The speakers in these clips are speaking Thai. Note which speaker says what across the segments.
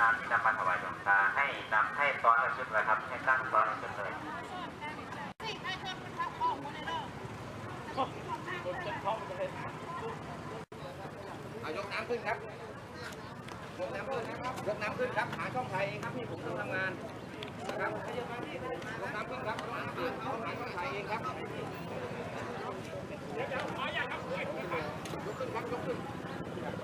Speaker 1: น้ำที่นำมาถวายหลวงตาให้นำให้ตอนละชุดเลยครับให้ตั้งตอนละชุดเลย
Speaker 2: เอายกน้ำขึ้นครับยกน้ำขึ้นครับยกน้ำขึ้นครับหาช่องถ่ายเองครับพี่ผมต้องทำงานนะครับยกน้ำขึ้นครับหาช่องถ่ายเองครับยกขึ้นครับ ยกขึ้น จับ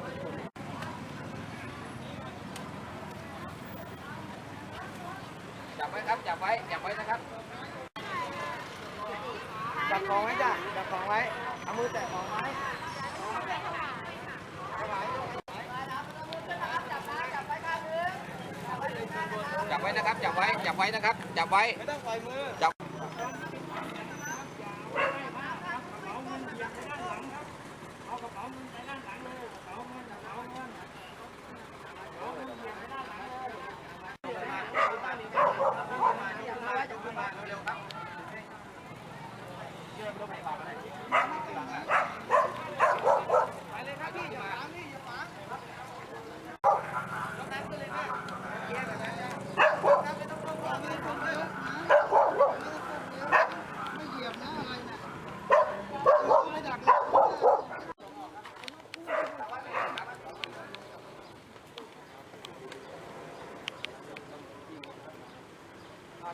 Speaker 2: ไว้ครับจับไว้จับไว้นะครับ
Speaker 3: จับของไว้จ้ะจับของไว้เอามือแตะของไว้
Speaker 2: จับไว้นะครับ จับไว้ จับไว้นะครับ จับไว้
Speaker 3: ไม่ต้องปล่อยมือ
Speaker 2: จับ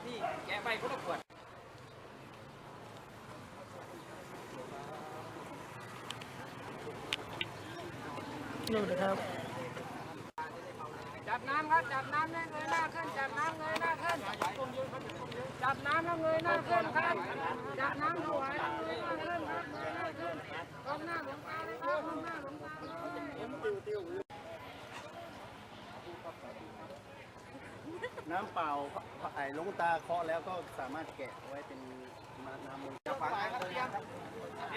Speaker 2: พี่แกะไปคนละขวด
Speaker 3: ดูนะครับ
Speaker 4: จับน้ำครับ จับน้ำเงยหน้าขึ้น จับน้ำเงยหน้าขึ้น จับน้ำแล้วเงยหน้าขึ้นครับ จับน้ำถวายแล้วเงยหน้าขึ้นครับเงยหน้าขึ้นก้มหน้าหลวงตาเลยครับก้มหน้าหลวงตาเลย
Speaker 3: น้ำเปล่าไอ้หลวงตาเคาะแล้วก็สามารถแกะไว้เป็นมาน้ำมัน
Speaker 2: จับไว้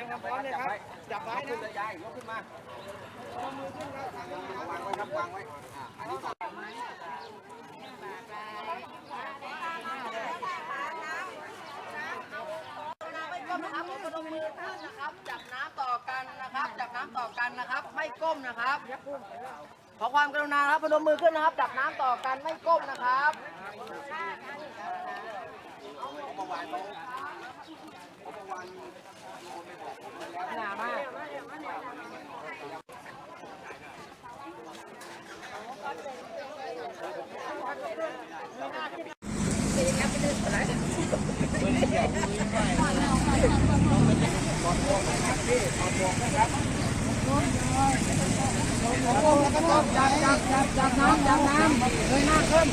Speaker 2: ครับเตรียมเตรียมความพร้อมเลยครับจับไว้นะเลยยายยกขึ้นมาเอามือขึ้นครับวางไว้ครับวางไว้อ่าอันนี้ก่อน
Speaker 4: ไม่ก้มนะครับพนมมือขึ้นนะครับจับน้ำต่อกันนะครับจับน้ำต่อกันนะครับ ไม่ก้มนะครับขอความกรุณาครับพนมมือขึ้นนะครับ จับน้ำต่อกันไม่ก้มนะครับหนามากจับจับจับจับน้ำจับน้ำเงยหน้าขึ้น